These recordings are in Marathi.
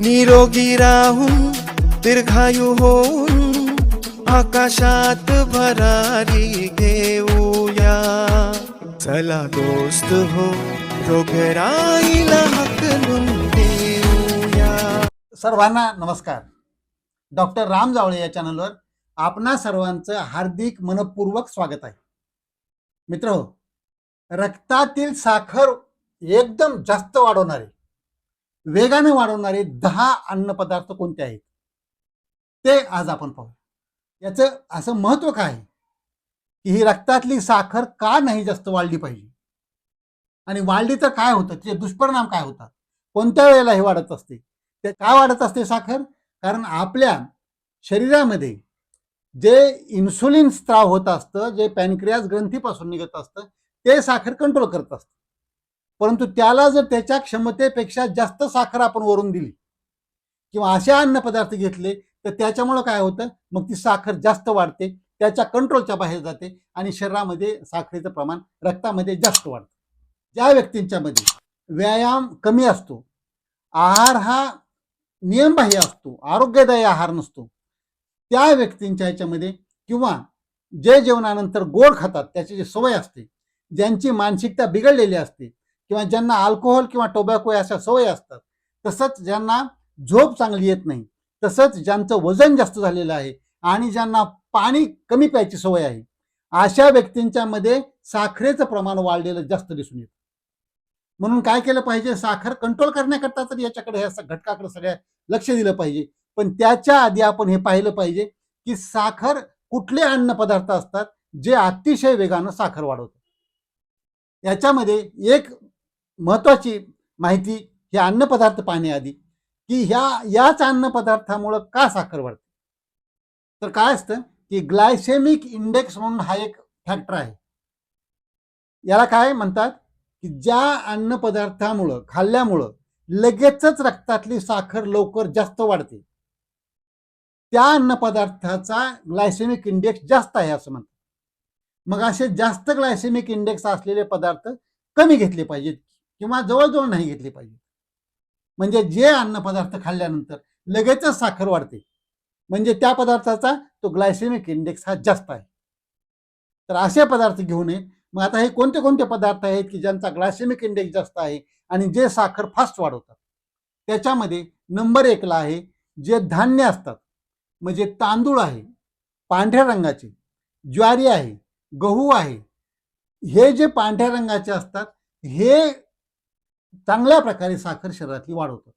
निरोगी राहून दीर्घायू होऊन आकाशात भरारी घेऊया. चला दोस्त हो रोगराईला हकलून देऊया. सर्वांना नमस्कार. डॉक्टर राम जावळे या चॅनलवर आपणा सर्वांचं हार्दिक मनपूर्वक स्वागत आहे. मित्र हो रक्तातील साखर एकदम जास्त वाढवणारे वेगाने वाढवणारे दहा अन्नपदार्थ कोणते आहेत? ते आज आपण पाहू याचं असं महत्त्व काय? आहे की ही रक्तातली साखर का नाही जास्त वाढली पाहिजे? आणि वाढली तर काय होतं? तिचे दुष्परिणाम काय होतात? कोणत्या वेळेला हे वाढत असते? ते का वाढत असते साखर? कारण आपल्या शरीरामध्ये जे इन्सुलिन स्त्राव होत असतं जे पॅनक्रियास ग्रंथीपासून निघत असतं ते साखर कंट्रोल करत असतं. परंतु त्याला जर त्याच्या क्षमतेपेक्षा जास्त साखर आपण वरून दिली किंवा असे अन्नपदार्थ घेतले तर त्याच्यामुळं काय होतं? मग ती साखर जास्त वाढते त्याच्या कंट्रोलच्या बाहेर जाते आणि शरीरामध्ये साखरेचं प्रमाण रक्तामध्ये जास्त वाढतं. ज्या व्यक्तींच्यामध्ये व्यायाम कमी असतो आहार हा नियमबाह्य असतो आरोग्यदायी आहार नसतो त्या व्यक्तींच्या ह्याच्यामध्ये किंवा जे जेवणानंतर गोड खातात त्याची जी सवय असते ज्यांची मानसिकता बिघडलेली असते किंवा ज्यांना अल्कोहोल किंवा टोबॅको अशा सवय असतात तसंच ज्यांना झोप चांगली येत नाही तसंच ज्यांचं वजन जास्त झालेलं आहे आणि ज्यांना पाणी कमी प्यायची सवय आहे अशा व्यक्तींच्या मध्ये साखरेचं प्रमाण वाढलेलं जास्त दिसून येतं. म्हणून काय केलं पाहिजे? साखर कंट्रोल करण्याकरता तर याच्याकडे ह्या घटकाकडे सगळ्या लक्ष दिलं पाहिजे. पण त्याच्या आधी आपण हे पाहिलं पाहिजे की साखर कुठले अन्न पदार्थ असतात जे अतिशय वेगानं साखर वाढवतात. याच्यामध्ये एक महत्वाची माहिती हे अन्नपदार्थ पाहण्याआधी की ह्या याच अन्नपदार्थामुळं का साखर वाढते? तर काय असतं की ग्लायसेमिक इंडेक्स म्हणून हा एक फॅक्टर आहे. याला काय म्हणतात की ज्या अन्नपदार्थामुळं खाल्ल्यामुळं लगेचच रक्तातली साखर लवकर जास्त वाढते. त्या अन्नपदार्थाचा ग्लायसेमिक इंडेक्स जास्त आहे असं म्हणतात. मग असे जास्त ग्लायसेमिक इंडेक्स असलेले पदार्थ कमी घेतले पाहिजेत. किंवा जवळजवळ नाही घेतली पाहिजे. म्हणजे जे अन्नपदार्थ खाल्ल्यानंतर लगेचच साखर वाढते. म्हणजे त्या पदार्थाचा तो ग्लायसेमिक इंडेक्स हा जास्त आहे. तर असे पदार्थ घेऊ नयेत मग आता हे कोणते कोणते पदार्थ आहेत की ज्यांचा ग्लायसेमिक इंडेक्स जास्त आहे आणि जे साखर फास्ट वाढवतात? त्याच्यामध्ये नंबर एकला आहे जे धान्य असतात. म्हणजे तांदूळ आहे पांढऱ्या रंगाचे. ज्वारी आहे गहू आहे. हे जे पांढऱ्या रंगाचे असतात हे चांगल्या प्रकारे साखर शरीरातली वाढवतात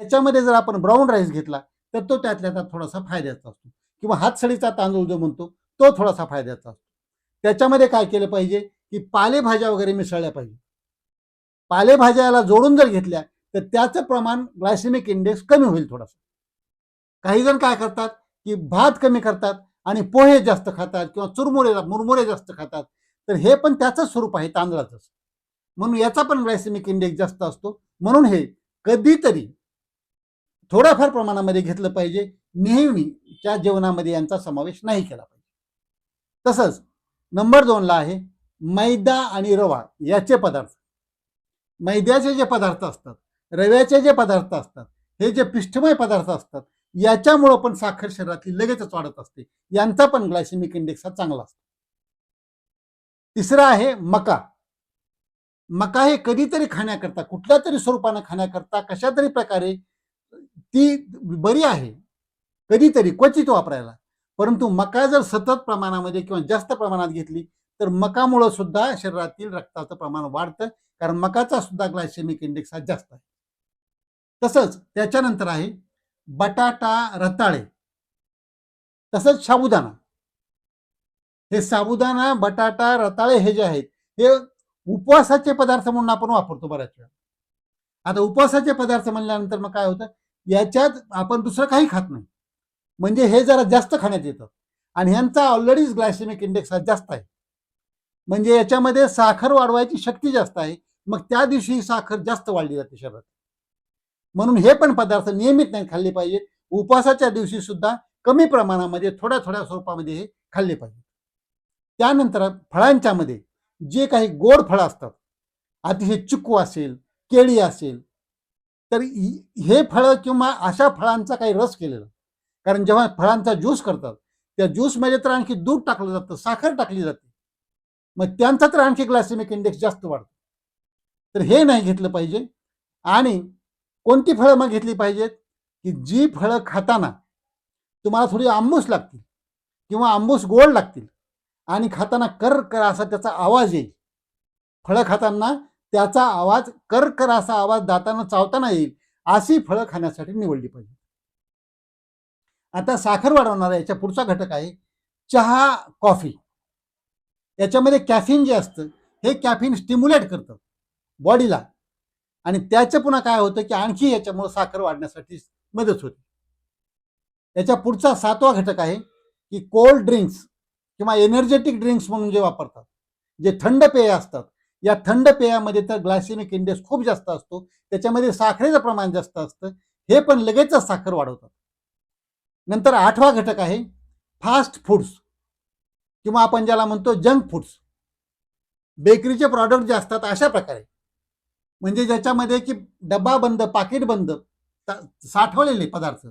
त्याच्यामध्ये जर आपण ब्राऊन राईस घेतला तर तो त्यातल्या त्यात थोडासा फायद्याचा असतो. किंवा हातसडीचा तांदूळ जो म्हणतो तो थोडासा फायद्याचा असतो. त्याच्यामध्ये काय केलं पाहिजे की पालेभाज्या वगैरे मिसळल्या पाहिजे. पालेभाज्याला जोडून जर घेतल्या तर त्याचं प्रमाण ग्लायसेमिक इंडेक्स कमी होईल थोडासा. काही जण काय करतात की भात कमी करतात आणि पोहे जास्त खातात किंवा चुरमुरे मुरमुरे जास्त खातात. तर हे पण त्याचं स्वरूप आहे तांदळाचंच. म्हणून याचा पण ग्लायसेमिक इंडेक्स जास्त असतो. म्हणून हे कधीतरी थोड्याफार प्रमाणामध्ये घेतलं पाहिजे. नेहमीच्या जेवणामध्ये यांचा समावेश नाही केला पाहिजे. तसंच नंबर दोनला आहे मैदा आणि रवा याचे पदार्थ. मैद्याचे जे पदार्थ असतात रव्याचे जे पदार्थ असतात हे जे पिष्ठमय पदार्थ असतात याच्यामुळं पण साखर शरीरातली लगेचच वाढत असते. यांचा पण ग्लायसेमिक इंडेक्स हा चांगला असतो. तिसरा आहे मका. मका हे कधीतरी खाण्याकरता कुठल्या तरी स्वरूपानं खाण्याकरता कशा तरी प्रकारे ती बरी आहे. कधीतरी क्वचित वापरायला. परंतु मका जर सतत प्रमाणामध्ये किंवा जास्त प्रमाणात घेतली तर मकामुळं सुद्धा शरीरातील रक्ताचं प्रमाण वाढतं कारण मकाचा सुद्धा ग्लायसेमिक इंडेक्स हा जास्त आहे. तसंच त्याच्यानंतर आहे बटाटा रताळे. तसंच साबुदाणा. हे साबुदाणा बटाटा रताळे हे जे आहेत हे उपवासाचे पदार्थ म्हणून आपण वापरतो बऱ्याच वेळा. आता उपवासाचे पदार्थ म्हणल्यानंतर मग काय होतं? याच्यात आपण दुसरं काही खात नाही. म्हणजे हे जरा जास्त खाण्यात येतं. आणि ह्यांचा ऑलरेडीच ग्लायसेमिक इंडेक्स हा जास्त आहे. म्हणजे याच्यामध्ये साखर वाढवायची शक्ती जास्त आहे. मग त्या दिवशी ही साखर जास्त वाढली जाते शरीरात. म्हणून हे पण पदार्थ नियमित नाही खाल्ले पाहिजे. उपवासाच्या दिवशी सुद्धा कमी प्रमाणामध्ये थोड्या थोड्या स्वरूपामध्ये हे खाल्ले पाहिजे. त्यानंतर फळांच्या मध्ये जे काही गोड फळं असतात अतिशय चिकू असेल केळी असेल तर हे फळं किंवा अशा फळांचा काही रस केलेला. कारण जेव्हा फळांचा ज्यूस करतात त्या ज्यूसमध्ये तर आणखी दूध टाकलं जातं साखर टाकली जाते. मग त्यांचा तर आणखी ग्लासेमिक इंडेक्स जास्त वाढतो. तर हे नाही घेतलं पाहिजे. आणि कोणती फळं मग घेतली पाहिजेत की जी फळं खाताना तुम्हाला थोडी आंबूस लागतील किंवा आंबूस गोड लागतील. आणि खाताना कर कर असा त्याचा आवाज येईल. फळं खाताना त्याचा आवाज कर कर असा आवाज दाताना चावताना येईल अशी फळं खाण्यासाठी निवडली पाहिजे. आता साखर वाढवणारा याच्या पुढचा घटक आहे चहा कॉफी. याच्यामध्ये कॅफिन जे असतं हे कॅफिन स्टिम्युलेट करतं बॉडीला. आणि त्याचं पुन्हा काय होतं की आणखी याच्यामुळं साखर वाढण्यासाठी मदत होते. याच्या पुढचा सातवा घटक आहे की कोल्ड ड्रिंक्स. किंवा एनर्जेटिक ड्रिंक्स म्हणून जे वापरतात जे थंड पेय असतात या थंड पेयामध्ये तर ग्लायसेमिक इंडेक्स खूप जास्त असतो. त्याच्यामध्ये साखरेचं प्रमाण जास्त असतं. हे पण लगेचच साखर वाढवतात. नंतर आठवा घटक आहे फास्ट फूड्स किंवा आपण ज्याला म्हणतो जंक फूड्स बेकरीचे प्रॉडक्ट जे असतात अशा प्रकारे. म्हणजे ज्याच्यामध्ये की डबा बंद पाकिट बंद साठवलेले पदार्थ.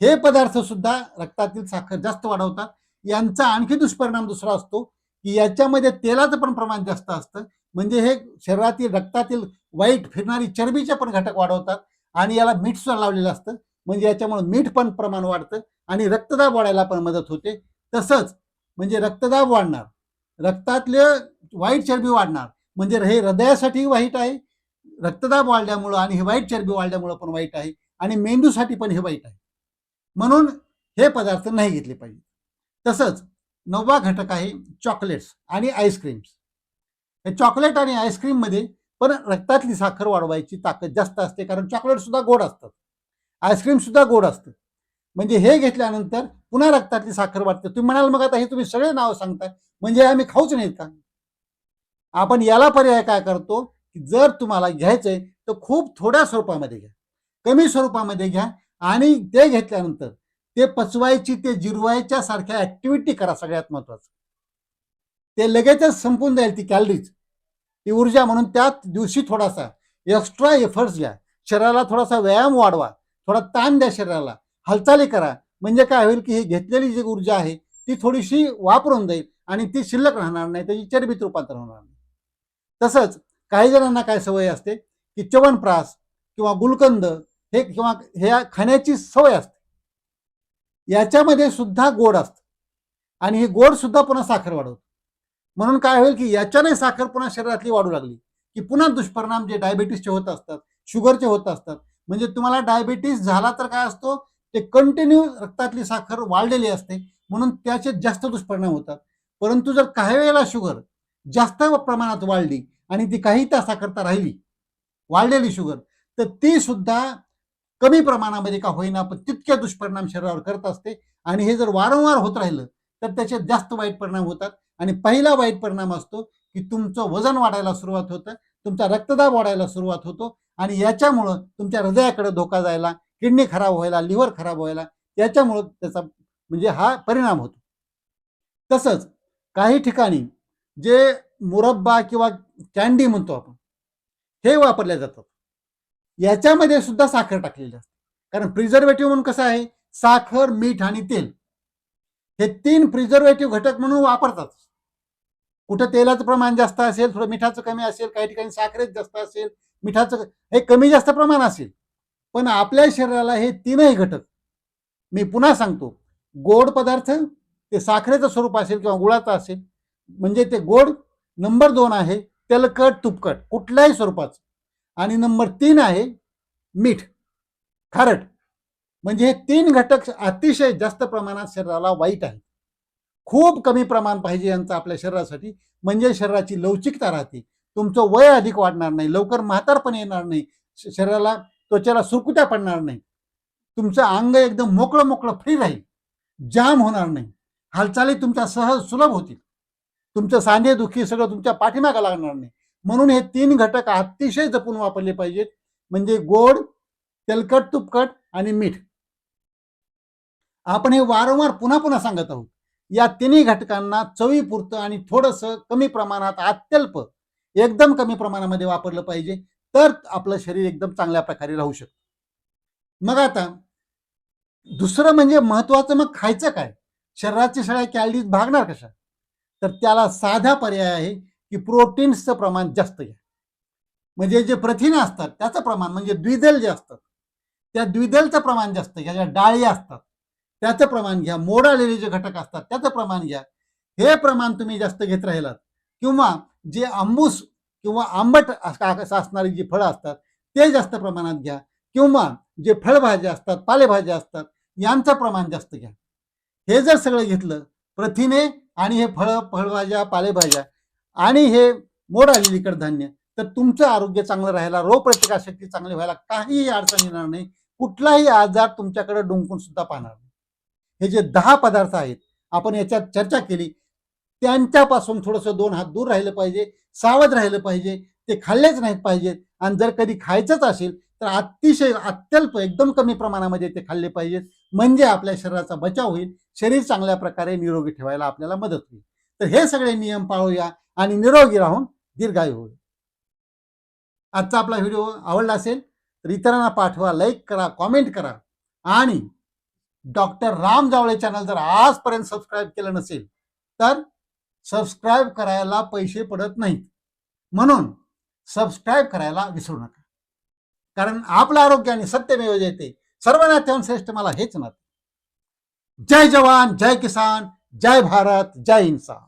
हे पदार्थ सुद्धा रक्तातील साखर जास्त वाढवतात. यांचा आणखी दुष्परिणाम दुसरा असतो की याच्यामध्ये तेलाचं पण प्रमाण जास्त असतं. म्हणजे हे शरीरातील रक्तातील वाईट फिरणारी चरबीचे पण घटक वाढवतात आणि याला मीठ सुद्धा लावलेलं असतं. म्हणजे याच्यामुळे मीठ पण प्रमाण वाढतं आणि रक्तदाब वाढायला पण मदत होते. तसंच म्हणजे रक्तदाब वाढणार. रक्तातले वाईट चरबी वाढणार. म्हणजे हे हृदयासाठी वाईट आहे रक्तदाब वाढल्यामुळं आणि हे वाईट चरबी वाढल्यामुळं पण वाईट आहे आणि मेंदूसाठी पण हे वाईट आहे. म्हणून हे पदार्थ नाही घेतले पाहिजे. तसंच नववा घटक आहे चॉकलेट्स आणि आईस्क्रीम्स. हे चॉकलेट आणि आईस्क्रीममध्ये पण रक्तातली साखर वाढवायची ताकद जास्त असते कारण चॉकलेट सुद्धा गोड असतात आईस्क्रीम सुद्धा गोड असतं. म्हणजे हे घेतल्यानंतर पुन्हा रक्तातली साखर वाढते. तुम्ही म्हणाल मग आता हे तुम्ही सगळे नाव सांगताय म्हणजे आम्ही खाऊच नाहीत का? आपण याला पर्याय काय करतो की जर तुम्हाला घ्यायचंय तर खूप थोड्या स्वरूपामध्ये घ्या. कमी स्वरूपामध्ये घ्या आणि ते घेतल्यानंतर ते पचवायची ते जिरवायच्या सारख्या ऍक्टिव्हिटी करा सगळ्यात महत्वाचं. ते लगेचच संपून जाईल ती कॅलरीज ती ऊर्जा म्हणून त्यात दिवशी थोडासा एक्स्ट्रा एफर्ट्स घ्या. शरीराला थोडासा व्यायाम वाढवा. थोडा ताण द्या शरीराला. हालचाली करा. म्हणजे काय होईल की ही घेतलेली जी ऊर्जा आहे ती थोडीशी वापरून जाईल आणि ती शिल्लक राहणार नाही त्याची चरबीत रूपांतर होणार नाही. तसंच काही जणांना काय सवय असते की च्यवनप्रास किंवा गुलकंद हे किंवा ह्या खाण्याची सवय असते. याच्यामध्ये सुद्धा गोड असतं. आणि हे गोड सुद्धा पुन्हा साखर वाढवतं. म्हणून काय होईल की याच्याने साखर पुन्हा शरीरातली वाढू लागली. की पुन्हा दुष्परिणाम जे डायबिटीसचे होत असतात शुगरचे होत असतात. म्हणजे तुम्हाला डायबिटीस झाला तर काय असतो? ते कंटिन्यू रक्तातली साखर वाढलेली असते. म्हणून त्याचे जास्त दुष्परिणाम होतात. परंतु जर काही वेळेला शुगर जास्त प्रमाणात वाढली आणि ती काही तासाकरता राहिली वाढलेली शुगर तर ती सुद्धा कमी प्रमाणामध्ये का होईना पण तितक्या दुष्परिणाम शरीरावर करत असते. आणि हे जर वारंवार होत राहिलं तर त्याचे जास्त वाईट परिणाम होतात. आणि पहिला वाईट परिणाम असतो की तुमचं वजन वाढायला सुरुवात होतं तुमचा रक्तदाब वाढायला सुरुवात होतो. आणि याच्यामुळं तुमच्या हृदयाकडे धोका जायला किडनी खराब व्हायला लिव्हर खराब व्हायला याच्यामुळं त्याचा म्हणजे हा परिणाम होतो. तसंच काही ठिकाणी जे मुरब्बा किंवा कॅन्डी म्हणतो आपण हे वापरले जातात. याच्यामध्ये सुद्धा साखर टाकलेली असते. कारण प्रिझर्वेटिव्ह म्हणून कसं आहे? साखर मीठ आणि तेल. हे तीन प्रिझर्वेटिव्ह घटक म्हणून वापरतात. कुठं तेलाचं प्रमाण जास्त असेल थोडं मिठाचं कमी असेल काही ठिकाणी साखरेच जास्त असेल मिठाचं हे कमी जास्त प्रमाण असेल. पण आपल्या शरीराला हे तीनही घटक मी पुन्हा सांगतो गोड पदार्थ ते साखरेचं स्वरूप असेल किंवा गुळाचं असेल म्हणजे ते गोड नंबर दोन आहे तेलकट तुपकट कुठल्याही स्वरूपाचं. आणि नंबर तीन आहे मीठ खारट. म्हणजे हे तीन घटक अतिशय जास्त प्रमाणात शरीराला वाईट आहे खूप कमी प्रमाण पाहिजे यांचं आपल्या शरीरासाठी. म्हणजे शरीराची लवचिकता राहते. तुमचं वय अधिक वाढणार नाही. लवकर म्हातारपण येणार नाही. शरीराला त्वचेला सुरकुत्या पडणार नाही. तुमचं अंग एकदम मोकळं मोकळं फ्री राहील. जाम होणार नाही. हालचाली तुमच्या सहज सुलभ होतील. तुमचं सांधे दुखी सगळं तुमच्या पाठीमागं लागणार नाही. म्हणून हे तीन घटक अतिशय जपून वापरले पाहिजेत. म्हणजे गोड तेलकट तुपकट आणि मीठ. आपण हे वारंवार पुन्हा पुन्हा सांगत आहोत. या तिन्ही घटकांना चवीपुरतं आणि थोडंसं कमी प्रमाणात अत्यल्प एकदम कमी प्रमाणामध्ये वापरलं पाहिजे. तर आपलं शरीर एकदम चांगल्या प्रकारे राहू शकतं. मग आता दुसरं म्हणजे महत्वाचं मग खायचं काय? शरीराची सगळ्या कॅलरीज भागणार कशा? तर त्याला साधा पर्याय आहे. की प्रोटीन्सचं प्रमाण जास्त घ्या म्हणजे जे प्रथिने असतात त्याचं प्रमाण म्हणजे द्विदल जे असतात त्या द्विदलचं प्रमाण जास्त घ्या ज्या डाळी असतात त्याचं प्रमाण घ्या. मोड आलेले जे घटक असतात त्याचं प्रमाण घ्या. हे प्रमाण तुम्ही जास्त घेत राहिलात. किंवा जे आंबूस किंवा आंबट असणारी जी फळं असतात ते जास्त प्रमाणात घ्या. किंवा जे फळभाज्या असतात पालेभाज्या असतात यांचं प्रमाण जास्त घ्या. हे जर सगळं घेतलं प्रथिने आणि हे फळं फळभाज्या पालेभाज्या आणि हे मोड आलेली कडधान्य तर तुमचं आरोग्य चांगलं राहायला रोगप्रतिकारशक्ती चांगली व्हायला काहीही अडचण येणार नाही. कुठलाही आजार तुमच्याकडे डुंकून सुद्धा पाहणार नाही. हे जे दहा पदार्थ आहेत आपण याच्यात चर्चा केली. त्यांच्यापासून थोडंसं दोन हात दूर राहिलं पाहिजे सावध राहिलं पाहिजे ते खाल्लेच नाहीत पाहिजेत. आणि जर कधी खायचंच असेल तर अतिशय अत्यल्प एकदम कमी प्रमाणामध्ये ते खाल्ले पाहिजेत. म्हणजे आपल्या शरीराचा बचाव होईल. शरीर चांगल्या प्रकारे निरोगी ठेवायला आपल्याला मदत होईल. तर हे सगळे नियम पाळूया. आणि निरोगी राहून दीर्घायू होईल. आजचा आपला व्हिडिओ आवडला असेल तर इतरांना पाठवा लाईक करा कॉमेंट करा. आणि डॉक्टर राम जावळे चॅनल जर आजपर्यंत सबस्क्राईब केलं नसेल तर सबस्क्राईब करायला पैसे पडत नाहीत. म्हणून सबस्क्राईब करायला विसरू नका. कारण आपलं आरोग्य आणि सत्यमेव जयते सर्वनाथ्याहून श्रेष्ठ मला हेच नाते जय जवान जय किसान जय भारत जय इन्सान